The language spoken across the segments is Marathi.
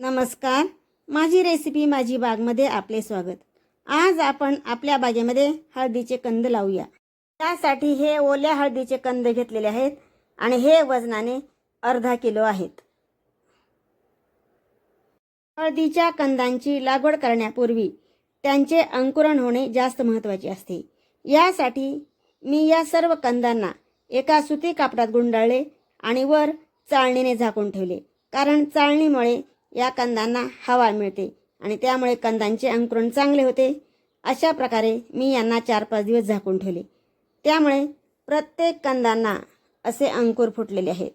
नमस्कार. माझी रेसिपी माझी बागमध्ये आपले स्वागत. आज आपण आपल्या बागेमध्ये हळदीचे कंद लावूया. त्यासाठी हे ओल्या हळदीचे कंद घेतलेले आहेत आणि हे वजनाने अर्धा किलो आहेत. हळदीच्या कंदांची लागवड करण्यापूर्वी त्यांचे अंकुरण होणे जास्त महत्त्वाचे असते. यासाठी मी या सर्व कंदांना एका सुती कापडात गुंडाळले आणि वर चाळणीने झाकून ठेवले. कारण चाळणीमुळे या कंदांना हवा मिळते आणि त्यामुळे कंदांचे अंकुरण चांगले होते. अशा प्रकारे मी यांना चार पाच दिवस झाकून ठेवले. त्यामुळे प्रत्येक कंदांना असे अंकुर फुटलेले आहेत.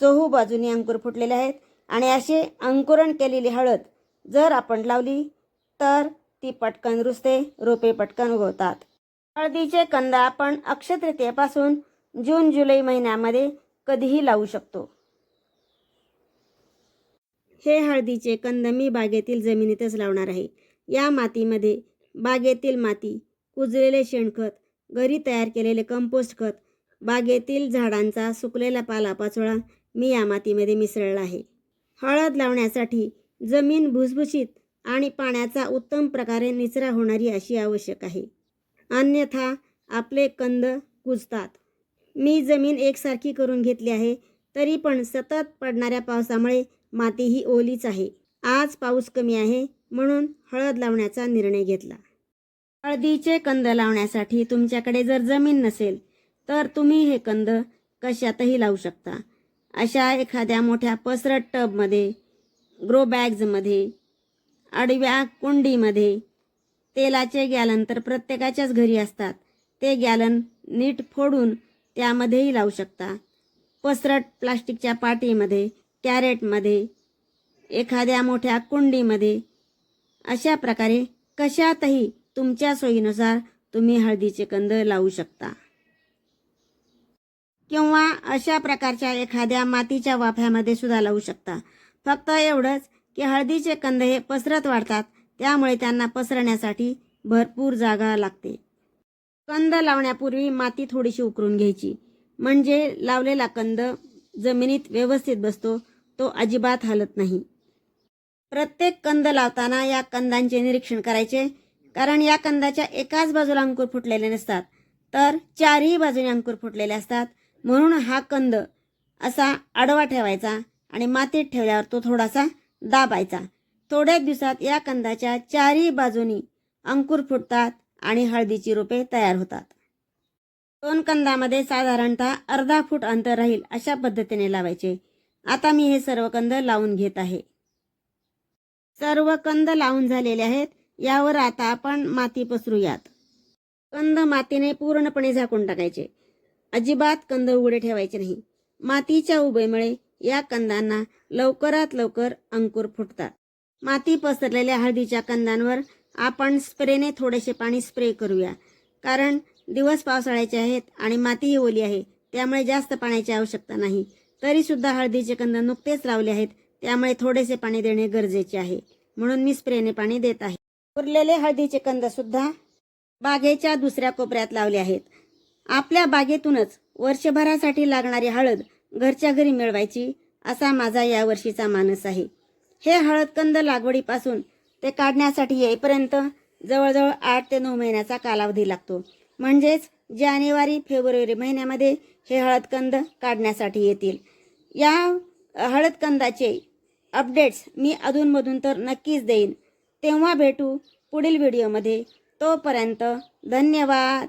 चोहू बाजूनी अंकुर फुटलेले आहेत आणि असे अंकुरण केलेली हळद जर आपण लावली तर ती पटकन रुजते रोपे पटकन उगवतात. हळदीचे कंद आपण अक्षतृतीयेपासून जून जुलै महिन्यामध्ये कधीही लावू शकतो. हे हळदीचे कंद मी बागेतील जमिनीतच लावणार आहे. या मातीमध्ये बागेतील माती कुजलेले शेणखत घरी तयार केलेले कंपोस्ट खत बागेतील झाडांचा सुकलेला पालापाचोळा मी या मातीमध्ये मिसळला आहे. हळद लावण्यासाठी जमीन भुसभुशीत आणि पाण्याचा उत्तम प्रकारे निचरा होणारी अशी आवश्यक आहे. अन्यथा आपले कंद कुजतात. मी जमीन एकसारखी करून घेतली आहे तरी पण सतत पडणाऱ्या पावसामुळे माती ही ओलीच आहे. आज पाऊस कमी आहे म्हणून हळद लावण्याचा निर्णय घेतला. हळदीचे कंद लावण्यासाठी तुमच्याकडे जर जमीन नसेल तर तुम्ही हे कंद कशातही लावू शकता. अशा एखाद्या मोठ्या पसरट टबमध्ये ग्रो बॅग्जमध्ये आडव्या कुंडीमध्ये तेलाचे गॅलन तर प्रत्येकाच्याच घरी असतात. ते गॅलन नीट फोडून त्यामध्येही लावू शकता. पसरट प्लास्टिकच्या पाटीमध्ये कॅरेटमध्ये एखाद्या मोठ्या कुंडीमध्ये. अशा प्रकारे कशातही तुमच्या सोयीनुसार तुम्ही हळदीचे कंद लावू शकता. किंवा अशा प्रकारच्या एखाद्या मातीच्या वाफ्यामध्ये सुद्धा लावू शकता. फक्त एवढंच की हळदीचे कंद हे पसरत वाढतात त्यामुळे त्यांना पसरण्यासाठी भरपूर जागा लागते. कंद लावण्यापूर्वी माती थोडीशी उकरून घ्यायची. म्हणजे लावलेला कंद जमिनीत व्यवस्थित बसतो तो अजिबात हलत नाही. प्रत्येक कंद लावताना या कंदांचे निरीक्षण करायचे. कारण या कंदाच्या एकाच बाजूला अंकुर फुटलेले नसतात. तर चारही बाजूने अंकुर फुटलेले असतात. म्हणून हा कंद असा आडवा ठेवायचा आणि मातीत ठेवल्यावर तो थोडासा दाबायचा. थोड्याच दिवसात या कंदाच्या चारही बाजूनी अंकुर फुटतात आणि हळदीची रोपे तयार होतात. दोन कंदामध्ये साधारणतः अर्धा फूट अंतर राहील अशा पद्धतीने लावायचे. आता मी हे सर्व कंद लावून घेत आहे. सर्व कंद लावून झालेले आहेत. यावर आता आपण माती पसरूयात. कंद मातीने पूर्णपणे झाकून टाकायचे. अजिबात कंद उघडे ठेवायचे नाही. मातीच्या उभेमुळे या कंदांना लवकरात लवकर अंकुर फुटतात. माती पसरलेल्या हळदीच्या कंदांवर आपण स्प्रेने थोडेसे पाणी स्प्रे करूया. कारण दिवस पावसाळ्याचे आहेत आणि मातीही ओली आहे. त्यामुळे जास्त पाण्याची आवश्यकता नाही. तरी सुद्धा हळदीचे कंद नुकतेच लावले आहेत. त्यामुळे थोडेसे पाणी देणे गरजेचे आहे. म्हणून मी स्प्रेने पाणी देत आहे. उरलेले हळदीचे कंद सुद्धा बागेच्या दुसऱ्या कोपऱ्यात लावले आहेत. आपल्या बागेतूनच वर्षभरासाठी लागणारी हळद घरच्या घरी मिळवायची असा माझा यावर्षीचा मानस आहे. हे हळदकंद लागवडीपासून ते काढण्यासाठी येईपर्यंत जवळजवळ आठ ते नऊ महिन्याचा कालावधी लागतो. म्हणजेच जानेवारी फेब्रुवारी महिन्यामध्ये हे हळदकंद काढण्यासाठी येतील. या हळदकंदाचे अपडेट्स मी अधूनमधून तर नक्कीच देईन. तेव्हा भेटू पुढील व्हिडिओमध्ये तोपर्यंत धन्यवाद.